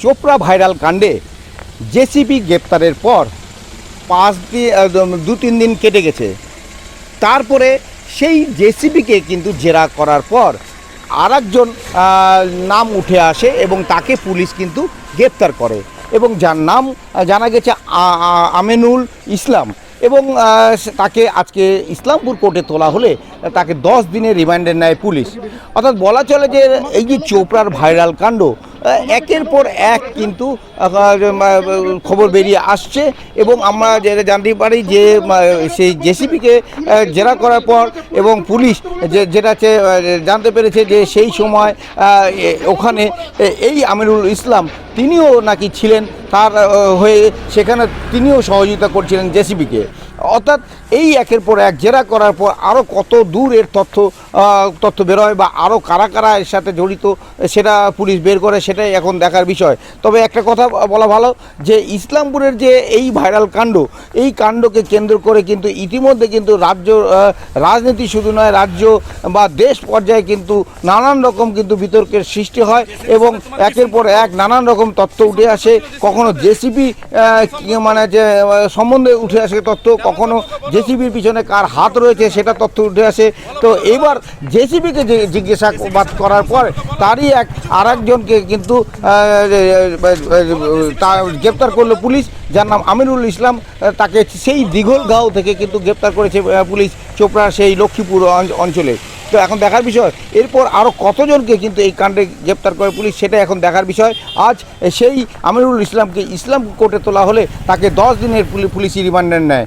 Chopra viral কাণ্ডে JCB গ্রেপ্তারের পর পাঁচ দিন দু, তিন দিন কেটে গেছে। তারপরে সেই জেসিবিকে কিন্তু জেরা করার পর আর নাম উঠে আসে এবং তাকে পুলিশ কিন্তু গ্রেপ্তার করে এবং যার নাম জানা গেছে আমেনুল ইসলাম এবং তাকে আজকে ইসলামপুর কোর্টে তোলা হলে তাকে দশ দিনের রিমান্ডে নেয় পুলিশ। অর্থাৎ বলা চলে যে এই যে চোপড়ার ভাইরাল কাণ্ড একের পর এক কিন্তু খবর বেরিয়ে আসছে এবং আমরা যেটা জানতে পারি যে সেই জেসিপিকে জেরা করার পর এবং পুলিশ যে, যেটা জানতে পেরেছে যে সেই সময় ওখানে এই আমিরুল ইসলাম তিনিও নাকি ছিলেন তার হয়ে সেখানে তিনিও সহযোগিতা করছিলেন জেসিবিকে। অর্থাৎ এই একের পর এক জেরা করার পর আরও কত দূর এর তথ্য তথ্য বেরোয় বা আরও কারা কারা এর সাথে জড়িত, সেটা পুলিশ বের করে, সেটাই এখন দেখার বিষয়। তবে একটা কথা বলা ভালো যে ইসলামপুরের যে এই ভাইরাল কাণ্ড, এই কাণ্ডকে কেন্দ্র করে কিন্তু ইতিমধ্যে কিন্তু রাজ্য রাজনীতি শুধু নয়, রাজ্য বা দেশ পর্যায়ে কিন্তু নানান রকম কিন্তু বিতর্কের সৃষ্টি হয় এবং একের পর এক নানান রকম তথ্য উঠে আসে, কখনো জেসিপি মানে যে সম্বন্ধে উঠে আসে তথ্য কখনো জেসিবির পিছনে কার হাত রয়েছে সেটা তথ্য উঠে আসে। তো এবার জেসিবিকে জিজ্ঞাসাবাদ করার পর তারই এক আর একজনকে কিন্তু গ্রেপ্তার করল পুলিশ, যার নাম আমিরুল ইসলাম তাকে সেই দিঘলগাঁও থেকে কিন্তু গ্রেপ্তার করেছে পুলিশ, চোপড়ার সেই লক্ষ্মীপুর অঞ্চলে। তো এখন দেখার বিষয়, এরপর আরও কতজনকে কিন্তু এই কাণ্ডে গ্রেপ্তার করে পুলিশ সেটা এখন দেখার বিষয়। আজ সেই আমিরুল ইসলামকে ইসলাম কোর্টে তোলা হলে তাকে দশ দিনের পুলিশ রিমান্ডের নেয়